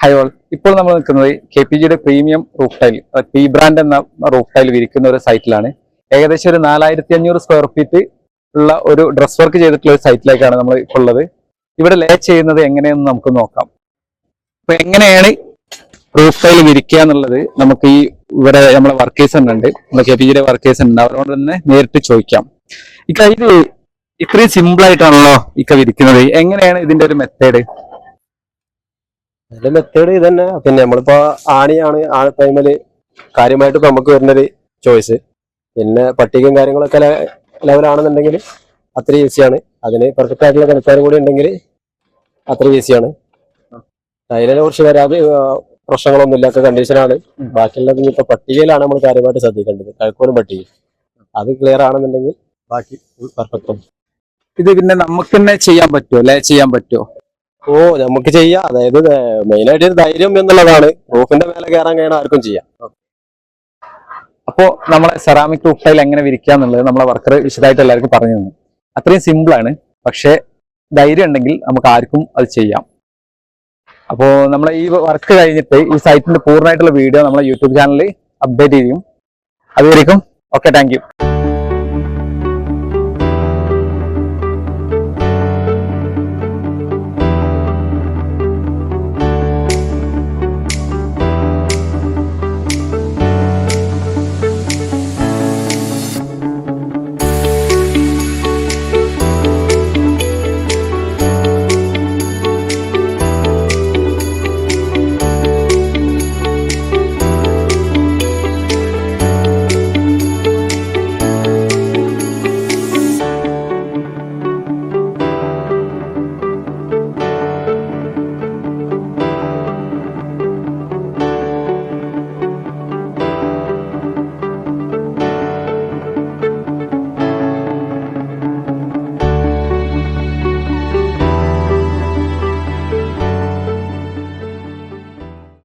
Hi all ഇപ്പോൾ നമ്മൾ നിൽക്കുന്നത് കെ പി ജിയുടെ premium roof tile P brand എന്ന റൂഫ് ടൈൽ വിരിക്കുന്ന ഒരു സൈറ്റിലാണ് ഏകദേശം ഒരു നാലായിരത്തി അഞ്ഞൂറ് സ്ക്വയർ ഫീറ്റ് ഉള്ള ഒരു ഡ്രസ് വർക്ക് ചെയ്തിട്ടുള്ള ഒരു സൈറ്റിലേക്കാണ് നമ്മൾ ഇപ്പോൾ ഉള്ളത്. ഇവിടെ ലേ ചെയ്യുന്നത് എങ്ങനെയെന്ന് നമുക്ക് നോക്കാം. അപ്പൊ എങ്ങനെയാണ് റൂഫ് ടൈൽ വിരിക്കുക എന്നുള്ളത് നമുക്ക് ഈ ഇവിടെ നമ്മളെ വർക്കേഴ്സ് ഉണ്ട് നമ്മുടെ കെ പി ജിയുടെ വർക്കേഴ്സ് ഉണ്ട് അവരോട് തന്നെ നേരിട്ട് ചോദിക്കാം. ഇക്ക ഇത് ഇത്രയും സിമ്പിൾ ആയിട്ടാണല്ലോ ഇക്ക വിരിക്കുന്നത്. എങ്ങനെയാണ് ഇതിന്റെ ഒരു മെത്തേഡ് അതിന്റെ മെത്തേഡ് ഇത് തന്നെ പിന്നെ നമ്മളിപ്പോ ആണിയാണ് ആ ടൈമിൽ കാര്യമായിട്ട് നമുക്ക് വരുന്നൊരു ചോയ്സ് പിന്നെ പട്ടികയും കാര്യങ്ങളൊക്കെ ലെവലാണെന്നുണ്ടെങ്കിൽ അത്ര ഈസിയാണ് അതിന് പെർഫെക്റ്റ് ആയിട്ടുള്ള കണക്കാരും കൂടി ഉണ്ടെങ്കിൽ അത്ര ഈസിയാണ് ടൈലിനെ കുറിച്ച് വരാതെ പ്രശ്നങ്ങളൊന്നും ഇല്ലാത്ത കണ്ടീഷനാണ്. ബാക്കിയുള്ളത് ഇപ്പൊ പട്ടികയിലാണ് നമ്മൾ കാര്യമായിട്ട് ശ്രദ്ധിക്കേണ്ടത്. കഴക്കൂരും പട്ടിക അത് ക്ലിയർ ആണെന്നുണ്ടെങ്കിൽ ബാക്കി പെർഫെക്റ്റ് ഇത് പിന്നെ നമുക്ക് തന്നെ ചെയ്യാൻ പറ്റുമോ അല്ലെ? ചെയ്യാൻ പറ്റുമോ ഓ നമുക്ക് ചെയ്യാം. അതായത് മെയിൻ ആയിട്ട് ധൈര്യം എന്നുള്ളതാണ്. റൂഫിന്റെ മേലെ കയറാൻ കഴിയണ ആർക്കും ചെയ്യാം. അപ്പോ നമ്മളെ സെറാമിക് റൂഫ് ടൈൽ എങ്ങനെ വിരിക്കുക എന്നുള്ളത് നമ്മളെ വർക്കർ വിശദമായിട്ട് എല്ലാവർക്കും പറഞ്ഞു തന്നു. അത്രയും സിമ്പിൾ ആണ്. പക്ഷേ ധൈര്യം ഉണ്ടെങ്കിൽ നമുക്ക് ആർക്കും അത് ചെയ്യാം. അപ്പോ നമ്മളെ ഈ വർക്ക് കഴിഞ്ഞിട്ട് ഈ സൈറ്റിന്റെ പൂർണമായിട്ടുള്ള വീഡിയോ നമ്മളെ യൂട്യൂബ് ചാനലിൽ അപ്ഡേറ്റ് ചെയ്യും. അതുവരെയും ഓക്കെ താങ്ക്